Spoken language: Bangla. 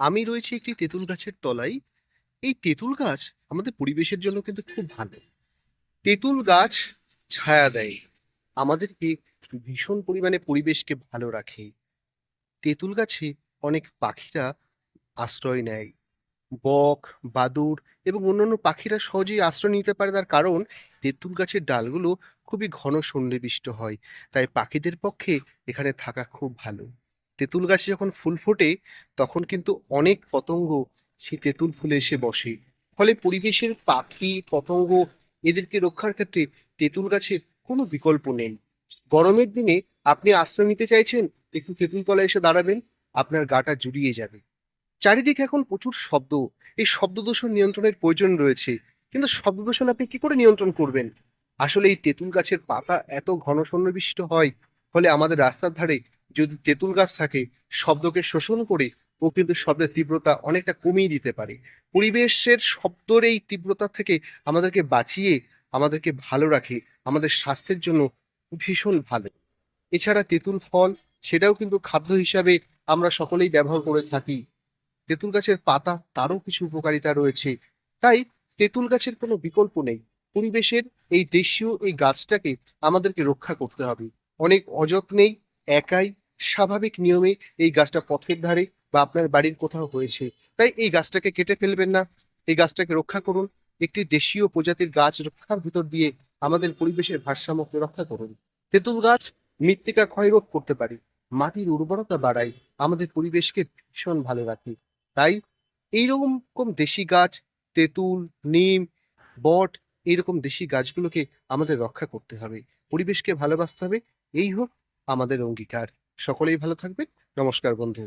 আমি রয়েছি একটি তেঁতুল গাছের তলায়। এই তেঁতুল গাছ আমাদের পরিবেশের জন্য কিন্তু খুব ভালো। তেঁতুল গাছ ছায়া দেয়। আমাদেরকে ভীষণ পরিমাণে পরিবেশকে ভালো রাখে। তেঁতুল গাছে অনেক পাখিরা আশ্রয় নেয়। বক, বাদুড় এবং অন্যান্য পাখিরা সহজেই আশ্রয় নিতে পারে তার কারণ তেঁতুল গাছের ডালগুলো খুবই ঘন সন্নিবিষ্ট হয়। তাই পাখিদের পক্ষে এখানে থাকা খুব ভালো। তেঁতুল গাছে যখন ফুল ফোটে তখন কিন্তু অনেক পতঙ্গ সেই তেঁতুল ফুলে এসে বসে। ফলে পরিবেশের পাখি, পতঙ্গ এদেরকে রক্ষার ক্ষেত্রে তেঁতুল গাছের কোনো বিকল্প নেই। গরমের দিনে আপনি আশ্রয় নিতে চাইছেন, একটু তেঁতুল তলায় এসে দাঁড়াবেন, আপনার গাটা জুড়িয়ে যাবে। চারিদিকে এখন প্রচুর শব্দ। এই শব্দ দূষণ নিয়ন্ত্রণের প্রয়োজন রয়েছে। কিন্তু শব্দ দূষণ আপনি কি করে নিয়ন্ত্রণ করবেন? আসলে এই তেঁতুল গাছের পাতা এত ঘন সন্নিবিষ্ট হয়, ফলে আমাদের রাস্তার ধারে যদি তেঁতুল গাছ থাকে, শব্দকে শোষণ করে ও কিন্তু শব্দের তীব্রতা অনেকটা কমিয়ে দিতে পারে। পরিবেশের শব্দর এই তীব্রতা থেকে আমাদেরকে বাঁচিয়ে আমাদেরকে ভালো রাখে। আমাদের স্বাস্থ্যের জন্য ভীষণ ভালো। এছাড়া তেঁতুল ফল সেটাও কিন্তু খাদ্য হিসাবে আমরা সকলেই ব্যবহার করে থাকি। তেঁতুল গাছের পাতা তারও কিছু উপকারিতা রয়েছে। তাই তেঁতুল গাছের কোনো বিকল্প নেই। পরিবেশের এই দেশীয় এই গাছটাকে আমাদেরকে রক্ষা করতে হবে। অনেক অযত্নেই একাই স্বাভাবিক নিয়মে এই গাছটা পথের ধারে বা আপনার বাড়ির কোথাও হয়েছে। তাই এই গাছটাকে কেটে ফেলবেন না। এই গাছটাকে রক্ষা করুন। একটি দেশীয় প্রজাতির গাছ রক্ষার ভিতর দিয়ে আমাদের পরিবেশের ভারসাম্যকে রক্ষা করুন। তেঁতুল গাছ মৃত্তিকা ক্ষয় রোধ করতে পারে। মাটির উর্বরতা বাড়ায়। আমাদের পরিবেশকে ভীষণ ভালো রাখে। তাই এইরকম কম দেশি গাছ, তেঁতুল, নিম, বট এইরকম দেশি গাছগুলোকে আমাদের রক্ষা করতে হবে। পরিবেশকে ভালোবাসতে হবে। এই হোক আমাদের অঙ্গীকার। সকলেই ভালো থাকবেন। নমস্কার বন্ধু।